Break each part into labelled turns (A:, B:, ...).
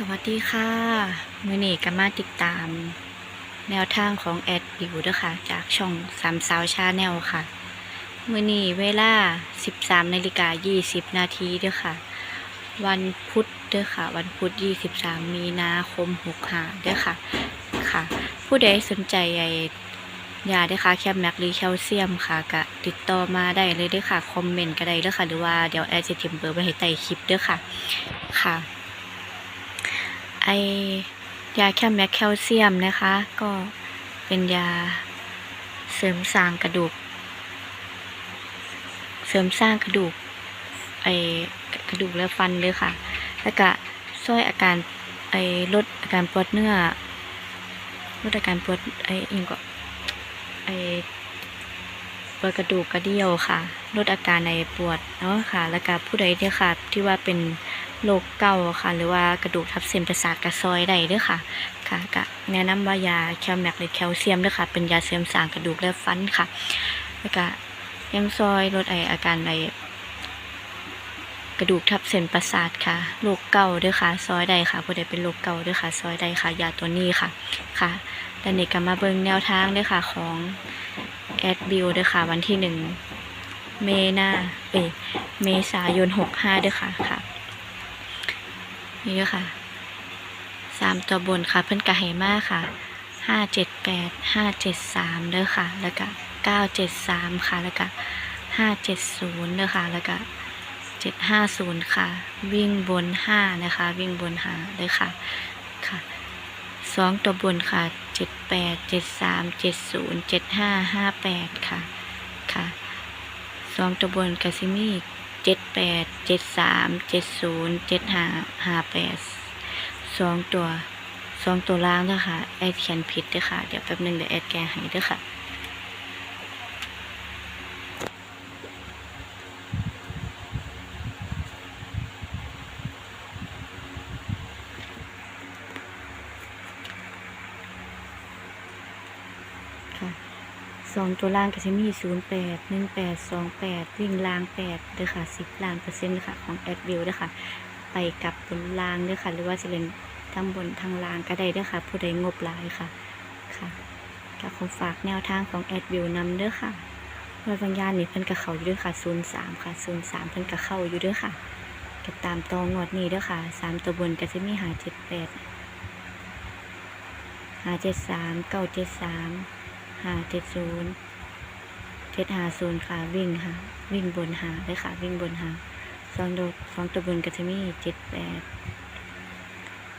A: สวัสดีค่ะมือนี้ก็มาติดตาม แนวทางของแอดบิวด้วยค่ะ จากช่องสามสาวชาแนลค่ะ มือนี้เวลา 13นาฬิกา20 นาทีด้วยค่ะ วันพุธด้วยค่ะ วันพุธ 23 มีนาคม65ด้วยค่ะ ค่ะ ผู้ใดสนใจยาด้วยค่ะแคปแมกหรือแคลเซียมค่ะก็ติดต่อมาได้เลยด้วยค่ะ คอมเมนต์ก็ได้ด้วยค่ะ หรือว่าเดี๋ยวแอดจะเตรียมเบอร์ไว้ให้ใต้คลิปด้วยค่ะ ค่ะ ไอยาแคลแมกแคลเซียมนะคะ ก็เป็นยาเสริมสร้างกระดูก เสริมสร้างกระดูกไอกระดูกและฟันเลยค่ะ แล้วก็ช่วยอาการไอลดอาการปวดเนื้อลดอาการปวดไออหยังก็ไอปวดกระดูกกระเดี่ยวค่ะ ลดอาการในปวดเนาะค่ะ แล้วก็ผู้ใดเนี่ยค่ะที่ว่าเป็น โรคเก่าค่ะ หรือว่ากระดูกทับเส้นประสาทกระซอยได้ด้วยค่ะค่ะก็แนะนำว่ายาแคลแมกหรือแคลเซียมด้วยค่ะ เป็นยาเสริมสร้างกระดูกและฟันค่ะแล้วก็ยังซอยลดไออาการไอกระดูกทับเส้นประสาทค่ะโรคเก่าด้วยค่ะ ซอยใดค่ะผู้ใดเป็นโรคเก่าด้วยค่ะ ซอยใดค่ะยาตัวนี้ค่ะค่ะแล้วนี่ก็มาเบิ่งแนวทางด้วยค่ะของแอดบิวด้วยค่ะ วันที่หนึ่งเมนาเอเมษายนหกห้าด้วยค่ะค่ะ นี่ด้วยค่ะสามตัวบนค่ะ เพิ่นกะให้มาค่ะห้าเจ็ดแปดห้าเจ็ดสามเด้อค่ะ แล้วก็เก้าเจ็ดสามค่ะ แล้วก็ห้าเจ็ดศูนย์เด้อค่ะ แล้วก็เจ็ดห้าศูนย์ค่ะ วิ่งบนห้านะคะ วิ่งบนหาเด้อค่ะค่ะสองตัวบนค่ะเจ็ดแปดเจ็ดสามเจ็ดศูนย์เจ็ดห้าห้าแปดค่ะค่ะสองตัวบนกาซิมี เจ็ดแปดเจ็ดสามเจ็ดศูนย์เจ็ดห้าห้าแปดสองตัวสองตัวล่างเด้อค่ะ แอดเขียนผิดเด้อค่ะ เดี๋ยวแป๊บหนึงเดี๋ยวแอดแก้ให้เด้อค่ะค่ะ องตัวล่างก็จะมีศูนย์แปดหนึ่งแปดสองแปดวิ่งล่างแปดเด้อค่ะสิบล้านเปอร์เซ็นต์ค่ะของแอดวิวเด้อค่ะ ไปกลับบนล่างเด้อค่ะ หรือว่าจะเป็นทั้งบนทั้งล่างก็ได้เด้อค่ะ ผู้ใดงบหลายค่ะค่ะก็ขอฝากแนวทางของแอดวิวนำเด้อค่ะเมื่อบางยานนี่เพิ่นก็เขาอยู่เด้วยค่ะศูนย์สามค่ะศูนย์สามเพิ่นก็เข้าอยู่เด้วยค่ะก็ตามตองงวดนี้เด้อค่ะสามตัวบนก็จะมีหาเจ็ดแปดหาเจ็ดสามเก้าเจ็ดสาม ห้าเจ็ดศูนย์เจ็ดห้าศูนย์ค่ะวิ่งค่ะ วิ่งบนหาเลยค่ะ วิ่งบนหาสองตัวสองตัวบนก็จะมีเจ็ดแปด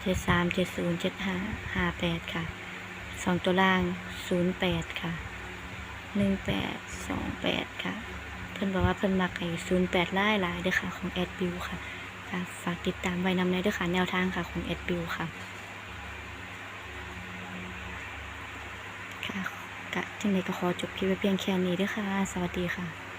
A: เจ็ดสามเจ็ดศูนย์เจ็ดห้าห้าแปดค่ะสองตัวล่างศูนย์แปดค่ะหนึ่งแปดสองแปดค่ะ เพิ่นบอกว่าเพิ่นมักไอ้ศูนย์แปดไล่หลายเด้อค่ะ ของแอดบิวค่ะฝากติดตามไว้นำในด้อค่ะ แนวทางค่ะ ของแอดบิวค่ะค่ะ กะที่ไหนก็ขอจบคลิปไว้เพียงแค่นี้ด้วยค่ะ สวัสดีค่ะ